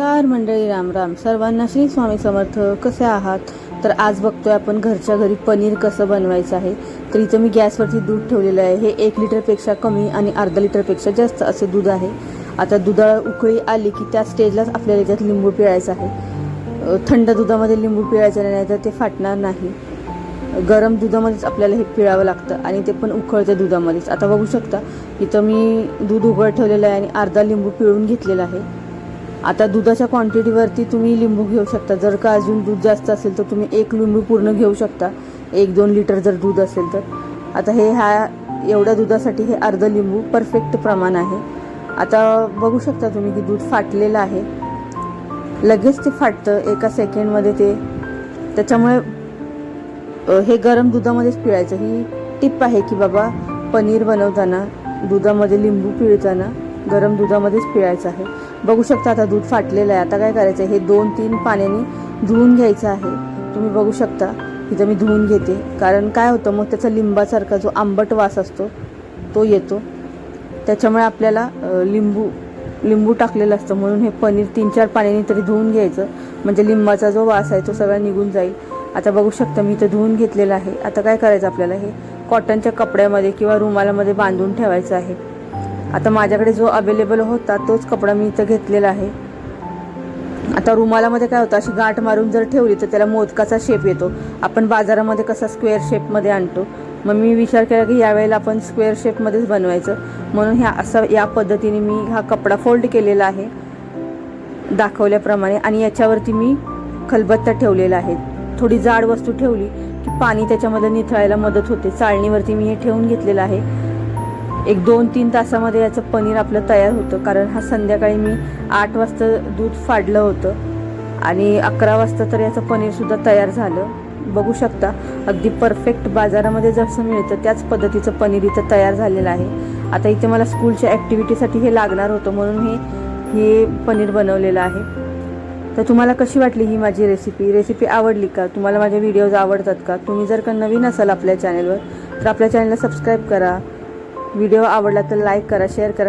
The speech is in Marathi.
नमस्कार मंडळी राम राम. सर्वांना श्री स्वामी समर्थ. कसे आहात? तर आज बघतोय आपण घरच्या घरी पनीर कसं बनवायचं आहे. तर इथं मी गॅसवरती दूध ठेवलेलं आहे. हे एक लिटरपेक्षा कमी आणि अर्धा लिटरपेक्षा जास्त असे दूध आहे. आता दुधाला उकळी आली की त्या स्टेजलाच आपल्याला याच्यात लिंबू पिळायचं आहे. थंड दुधामध्ये लिंबू पिळायचं नाही तर ते फाटणार नाही. गरम दुधामध्येच आपल्याला हे पिळावं लागतं आणि ते पण उकळते दुधामध्येच. आता बघू शकता इथं मी दूध उकळ ठेवलेलं आहे आणि अर्धा लिंबू पिळून घेतलेला आहे. आता दुधाच्या क्वांटिटीवरती तुम्ही लिंबू घेऊ शकता. जर का अजून दूध जास्त असेल तर तुम्ही एक लिंबू पूर्ण घेऊ शकता. एक दोन लिटर जर दूध असेल तर. आता हे ह्या एवढ्या दुधासाठी हे अर्ध लिंबू परफेक्ट प्रमाण आहे. आता बघू शकता तुम्ही की दूध फाटलेलं आहे. लगेच ते फाटतं एका सेकंडमध्ये ते. त्याच्यामुळे हे गरम दुधामध्येच पिळायचं. ही टिप आहे की बाबा पनीर बनवताना दुधामध्ये लिंबू पिळताना गरम दुधामध्येच पिळायचं आहे. बघू शकता आता दूध फाटलेलं आहे. आता काय करायचं? आहे हे दोन तीन पाण्याने धुवून घ्यायचं आहे. तुम्ही बघू शकता. इथं मी धुवून घेते. कारण काय होतं? मग त्याचा लिंबासारखा जो आंबट वास असतो तो येतो. त्याच्यामुळे आपल्याला लिंबू लिंबू टाकलेलं असतं. म्हणून हे पनीर तीन चार पाण्याने तरी धुवून घ्यायचं. म्हणजे लिंबाचा जो वास आहे तो सगळा निघून जाईल. आता बघू शकता मी इथं धुवून घेतलेलं आहे. आता काय करायचं आपल्याला? हे कॉटनच्या कपड्यामध्ये किंवा रुमालामध्ये बांधून ठेवायचं आहे. आता माझ्याकडे जो अवेलेबल होता तोच कपडा मी इथं घेतलेला आहे. आता रुमालामध्ये काय होतं अशी गाठ मारून जर ठेवली तर त्याला मोदकाचा शेप येतो. आपण बाजारामध्ये कसा स्क्वेअर शेपमध्ये आणतो? मग मी विचार केला की यावेळेला आपण स्क्वेअर शेपमध्येच बनवायचं. म्हणून ह्या असं या पद्धतीने मी हा कपडा फोल्ड केलेला आहे दाखवल्याप्रमाणे. आणि याच्यावरती मी खलबत्ता ठेवलेला आहे. थोडी जाड वस्तू ठेवली की पाणी त्याच्यामध्ये निथळायला मदत होते. चाळणीवरती मी हे ठेवून घेतलेलं आहे. एक दोन तीन तासामध्ये याचं पनीर आपलं तयार होतं. कारण हा संध्याकाळी मी आठ वाजता दूध फाडलं होतं. आणि अकरा वाजता तर याचं पनीरसुद्धा तयार झालं. बघू शकता अगदी परफेक्ट बाजारामध्ये जसं मिळतं त्याच पद्धतीचं पनीर इथं तयार झालेलं आहे. आता इथे मला स्कूलच्या ॲक्टिव्हिटीसाठी हे लागणार होतं म्हणून हे हे पनीर बनवलेलं आहे. तर तुम्हाला कशी वाटली ही माझी रेसिपी रेसिपी आवडली का? तुम्हाला माझे व्हिडिओज आवडतात का? तुम्ही जर का नवीन असाल आपल्या चॅनलवर तर आपल्या चॅनलला सबस्क्राईब करा. व्हिडिओ आवडला तर लाईक करा शेअर करा